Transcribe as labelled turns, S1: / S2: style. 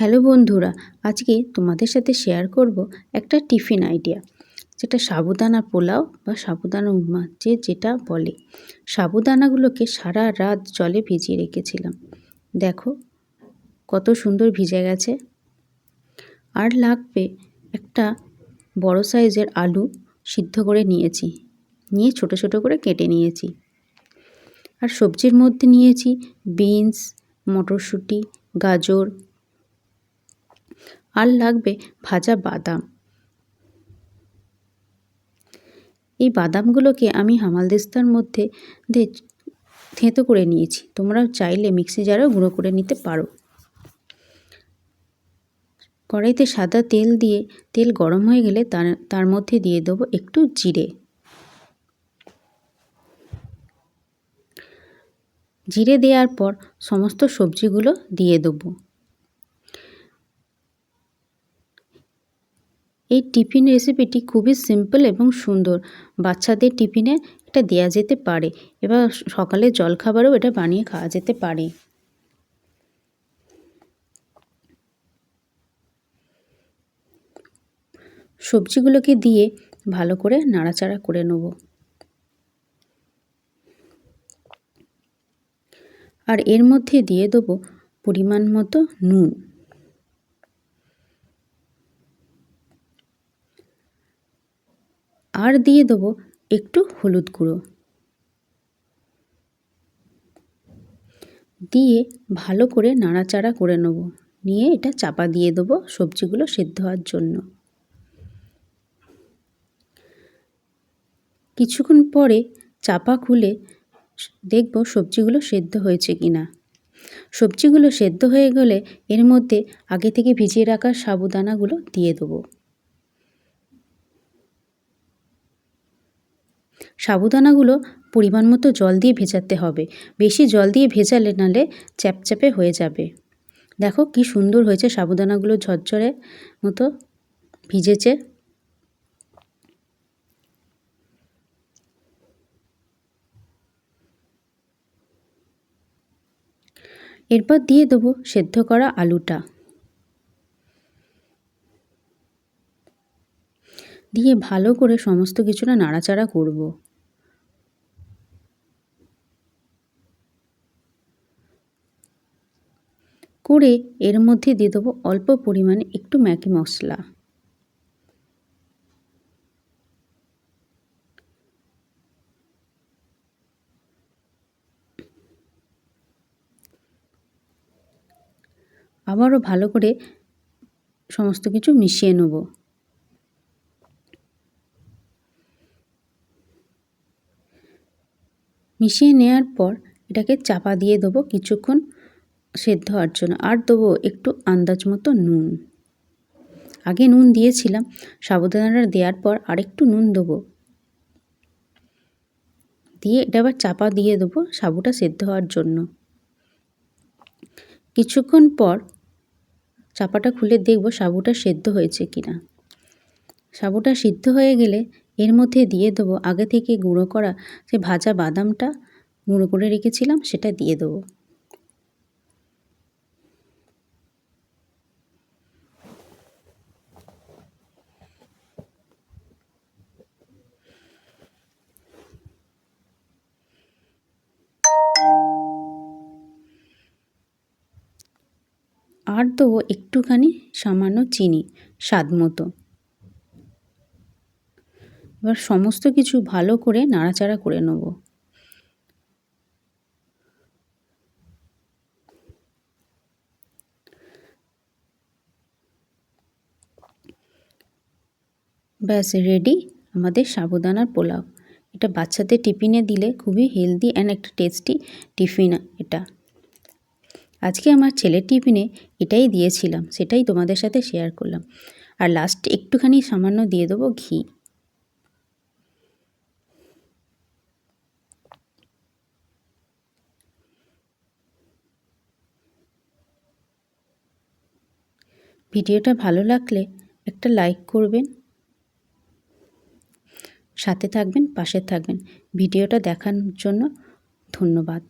S1: Hello বন্ধুরা, আজকে তোমাদের সাথে শেয়ার করব একটা টিফিন আইডিয়া যেটা সাবুদানা পোলাও বা সাবুদানা উমা, যে যেটা বলে। সাবুদানাগুলোকে সারা রাত জলে ভিজিয়ে রেখেছিলাম। দেখো, কত সুন্দর ভিজে গেছে। আর লাগবে একটা বড় সাইজের আলু সিদ্ধ করে নিয়েছি। নিয়ে ছোট ছোট করে কেটে নিয়েছি। আর সবজির মধ্যে নিয়েছি বিনস, মটরশুঁটি, গাজর আর লাগবে ভাজা বাদাম। এই বাদামগুলোকে আমি হামালদিস্তার মধ্যে থেঁতো করে নিয়েছি। তোমরা চাইলে মিক্সি জারেও গুঁড়ো করে নিতে পারো। কড়াইতে সাদা তেল দিয়ে, তেল গরম হয়ে গেলে তার তার মধ্যে দিয়ে দেবো একটু জিরে। জিরে দেওয়ার পর সমস্ত সবজিগুলো দিয়ে দেবো। এই টিফিন রেসিপিটি খুবই সিম্পল এবং সুন্দর। বাচ্চাদের টিফিনে এটা দেওয়া যেতে পারে। এবার সকালে জলখাবারেও এটা বানিয়ে খাওয়া যেতে পারে। সবজিগুলোকে দিয়ে ভালো করে নাড়াচাড়া করে নেব। আর এর মধ্যে দিয়ে দেবো পরিমাণ মতো নুন। আর দিয়ে দেবো একটু হলুদ গুঁড়ো। দিয়ে ভালো করে নাড়াচাড়া করে নেব। নিয়ে এটা চাপা দিয়ে দেবো সবজিগুলো সেদ্ধ হওয়ার জন্য। কিছুক্ষণ পরে চাপা খুলে দেখব সবজিগুলো সেদ্ধ হয়েছে কি না সবজিগুলো সেদ্ধ হয়ে গেলে এর মধ্যে আগে থেকে ভিজিয়ে রাখা সাবুদানাগুলো দিয়ে দেবো। সাবুদানাগুলো পরিমাণ মতো জল দিয়ে ভেজাতে হবে। বেশি জল দিয়ে ভেজালে নালে চ্যাপচ্যাপে হয়ে যাবে। দেখো কি সুন্দর হয়েছে সাবুদানাগুলো ঝরঝরে মতো ভিজেছে। এরপর দিয়ে দেবো সেদ্ধ করা আলুটা। দিয়ে ভালো করে সমস্ত কিছুটা নাড়াচাড়া করব। করে এর মধ্যে দিয়ে দেবো অল্প পরিমাণে একটু ম্যাগি মশলা। আবারও ভালো করে সমস্ত কিছু মিশিয়ে নেব। মিশিয়ে নেওয়ার পর এটাকে চাপা দিয়ে দেবো কিছুক্ষণ সেদ্ধ হওয়ার জন্য। আর দেবো একটু আন্দাজ মতো নুন। আগে নুন দিয়েছিলাম সাবুদানাটা দেওয়ার পর আরেকটু নুন দেবো। দিয়ে এটা আবার চাপা দিয়ে দেবো সাবুটা সেদ্ধ হওয়ার জন্য। কিছুক্ষণ পর চাপাটা খুলে দেখব সাবুটা সেদ্ধ হয়েছে কিনা। সাবুটা সিদ্ধ হয়ে গেলে এর মধ্যে দিয়ে দেবো। আগে থেকে গুঁড়ো করা যে ভাজা বাদামটা গুঁড়ো করে রেখেছিলাম, সেটা দিয়ে দেবো। আর দেবো একটুখানি সামান্য চিনি, স্বাদ মতো। এবার সমস্ত কিছু ভালো করে নাড়াচাড়া করে নেব। ব্যাস রেডি আমাদের সাবুদানার পোলাও। এটা বাচ্চাদের টিফিনে দিলে খুবই হেলদি অ্যান্ড একটা টেস্টি টিফিন এটা। আজকে আমার ছেলের টিফিনে এটাই দিয়েছিলাম, সেটাই তোমাদের সাথে শেয়ার করলাম। আর লাস্টে একটুখানি সামান্য দিয়ে দেবো ঘি। ভিডিওটা ভালো লাগলে একটা লাইক করবেন। সাথে থাকবেন পাশে থাকবেন। ভিডিওটা দেখার জন্য ধন্যবাদ।